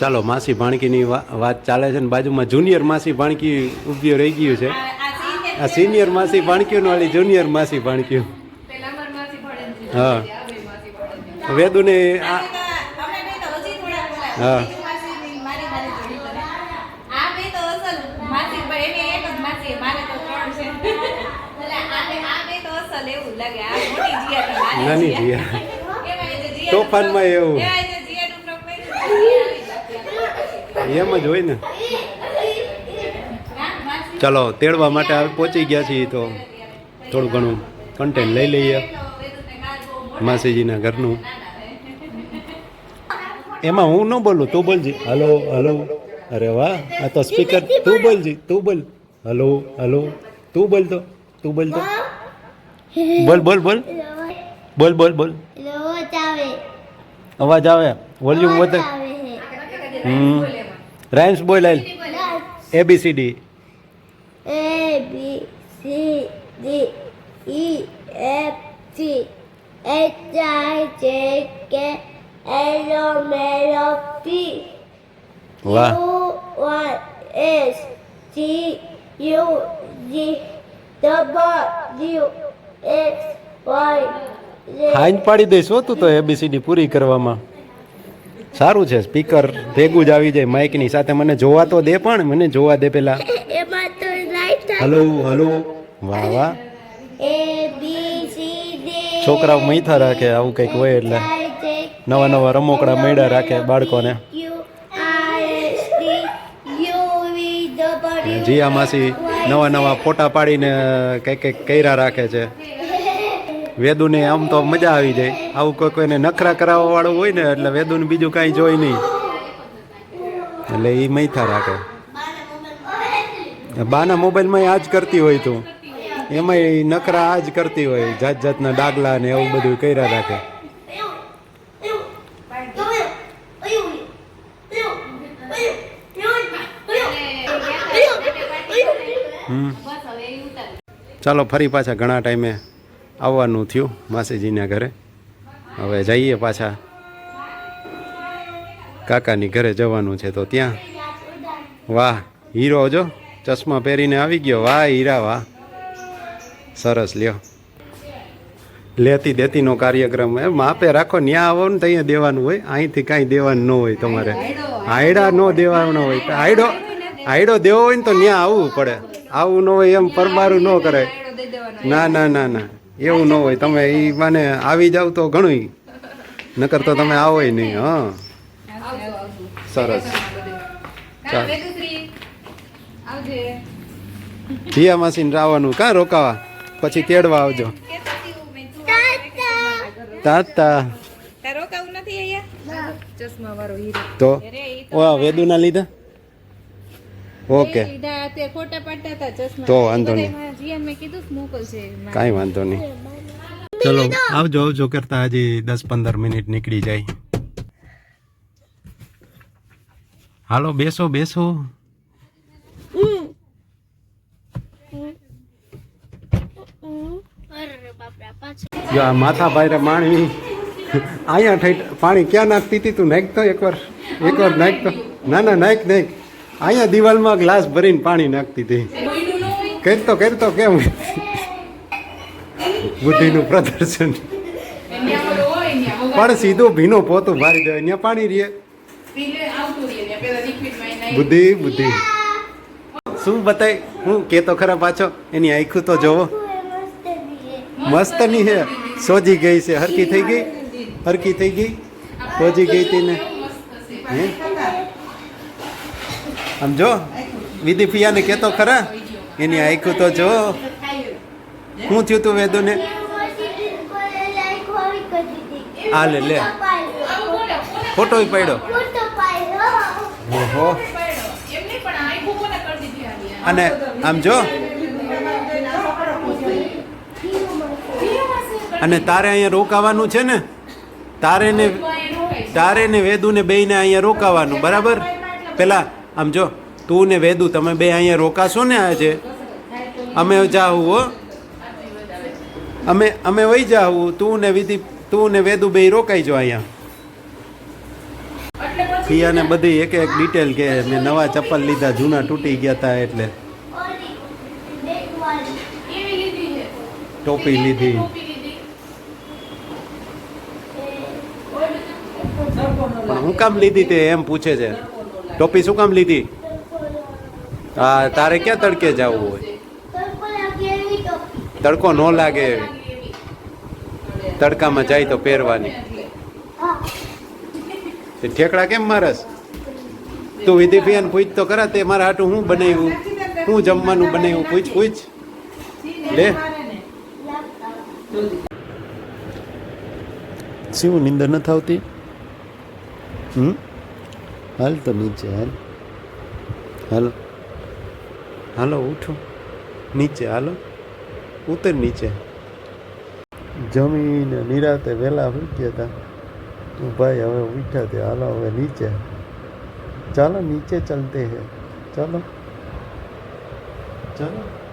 ચાલો માસી ભાણકીની વાત ચાલે છે ને બાજુમાં જુનિયર માસી ભાણકી ઊભી રહી ગયું છે. આ સિનિયર માસી ભાણકીઓનું વાળી જુનિયર માસી ભાણકીઓ. હા. વેદુને આ હા. નાની જીયા. તોફાનમાં એવું. એમ જ હોય ને. ચાલો તેડવા માટે આવી પહોંચી ગયા છીએ તો થોડું ઘણું કન્ટેન્ટ લઈ લઈએ માસીજીના ઘરનું. એમાં હું ન બોલું તું બોલજી. Hello hello. અરે વાહ આ તો સ્પીકર તું બોલજી તું બોલ. Hello hello. તું બોલ તો તું બોલ તો. બોલ બોલ બોલ. બોલ બોલ બોલ. અવાજ આવે. વોલ્યુમ વધે. હમ. રાઇમ્સ બોલ આલ ABCD A B C D. C F G H I J K L M L O P વાહ. Q Y S T U G W X X Y હાઈન પાડી દઈશ હો તું તો એબીસીડી પૂરી કરવામાં. સારું છે સ્પીકર ભેગું જ આવી જાય માઇકની સાથે મને જોવા તો દે પણ મને જોવા દે પેલા. હલો હલો વાહ વાહ. D છોકરાઓ મૈથા રાખે આવું કંઈક હોય એટલે. નવા નવા રમોકડા મેળા રાખે બાળકોને. જીયા માસી નવા નવા ફોટા પાડીને કંઈક કંઈક કર્યા રાખે છે. વેદુને આમ તો મજા આવી જાય. આવું કોઈ કોઈને નખરા કરાવવા વાળું હોય ને એટલે વેદુને બીજું કાંઈ જોઈ નહીં. એટલે એ મૈથા રાખે. બાના મોબાઈલમાં આ જ કરતી હોય તું. એમાંય નખરા આ જ કરતી હોય. જાત જાતના ડાગલા ને એવું બધું કર્યા રાખે. ચાલો, ફરી પાછા ઘણા ટાઈમે. આવવાનું થયું માસીજીના ઘરે. હવે જઈએ પાછા. કાકાની ઘરે જવાનું છે તો ત્યાં. વાહ, હીરો જો, ચશ્મા પહેરીને આવી ગયો. વાહ, હીરા, વાહ. સરસ, લ્યો. લેતી દેતીનો કાર્યક્રમ. એ માપે રાખો, ન્યા આવો ને ત્યાં દેવાનું હોય. અહીંથી કાંઈ દેવાનું ન હોય તમારે. આયડા ન દેવાનો હોય. તો આયડો આયડો દેવો હોય ને તો ન્યા આવવું પડે. આવું ન હોય એમ પરબારું ન કરાય. ના ના ના ના. એવું ન હોય તમે એ માને આવી જાવ તો ઘણું નકર તો તમે આવો નહીં હા સરસ ચાલ જીયા માસીને રાવાનું કાં રોકાવા પછી તેડવા આવજો તાતા રોકાવું નથી અહીંયા ચશ્મા વાળો હીરો તો ઓ વેદુના લીધા ઓકે. તે હતા ચશ્મા. તો વાંધો નહીં. જીયા મેં કીધું મોકલશે કાંઈ વાંધો નહીં. ચલો આવજો આવજો કરતા હજી દસ પંદર મિનિટ નીકળી જાય. હાલો બેસો બેસો. જો આ માથા ભાઈ માણી અહીંયા થઈ પાણી ક્યાં નાખતી હતી તું? નાખતો એકવાર. એકવાર નાખતો ના ના નાખ નાખ. અહીંયા દિવાલમાં ગ્લાસ ભરીને પાણી નાખતી હતી. કરતો કરતો કેમ બુદ્ધિનું પ્રદર્શન. પણ સીધો ભીનો પોતું મારી દે, અહીંયા પાણી રહે. બુદ્ધિ બુદ્ધિ. શું બતાય? હું કેતો ખરા પાછો? એની આખું તો જોવો. મસ્ત નહીં હે. સોજી ગઈ છે. હરકી થઈ ગઈ? હરકી થઈ ગઈ? સોજી ગઈ તીને હે? આમ જો, વિધિ કહેતો ખરા, એની આખું તો જો. શું થયું તું વેદુને? આ લે ફોટો પડ્યો. ઓહો. અને આમ જો. અને તારે અહીંયા રોકાવાનું છે ને? તારે ને તારે ને વેદુ ને બેયને અહીંયા રોકાવાનું, બરાબર? પેલા આમ જો, તું ને વેદુ, તમે બે અહીંયા રોકાશો ને આજે? અમે જાવું હો. અમે અમે વહી જાવું તું ને વિધિ, તું ને વેદુ બે રોકાઈ જો અહીંયા. ફિયાને બધી એક એક ડિટેલ કે મેં નવા ચપ્પલ લીધા, જૂના તૂટી ગયા હતા એટલે. ટોપી લીધી. પણ હું કામ લીધી તે એમ પૂછે છે? ટોપી શું કામ લીધી? હા, તારે ક્યાં તડકે જવું હોય? તડકો ન લાગે તડકામાં જાય તો પહેરવાની. ઠેકડા કેમ મારસ? તું વિધિભિયાન પૂછ તો ખરા તે મારા હાટું હું બનાવ્યું? હું જમવાનું બનાવ્યું? પૂછ પૂછ. લે. શું નિંદર નથી આવતી હમ? હાલ તો નીચે હાલ. હાલો. હાલો ઉઠો. નીચે હાલો. ઉતર નીચે. જમીને નિરાતે વહેલા ઉઠ્યા હતા ભાઈ હવે ઉઠ્યા તે હાલો હવે નીચે. ચાલો નીચે ચલતે હે. ચાલો. ચાલો.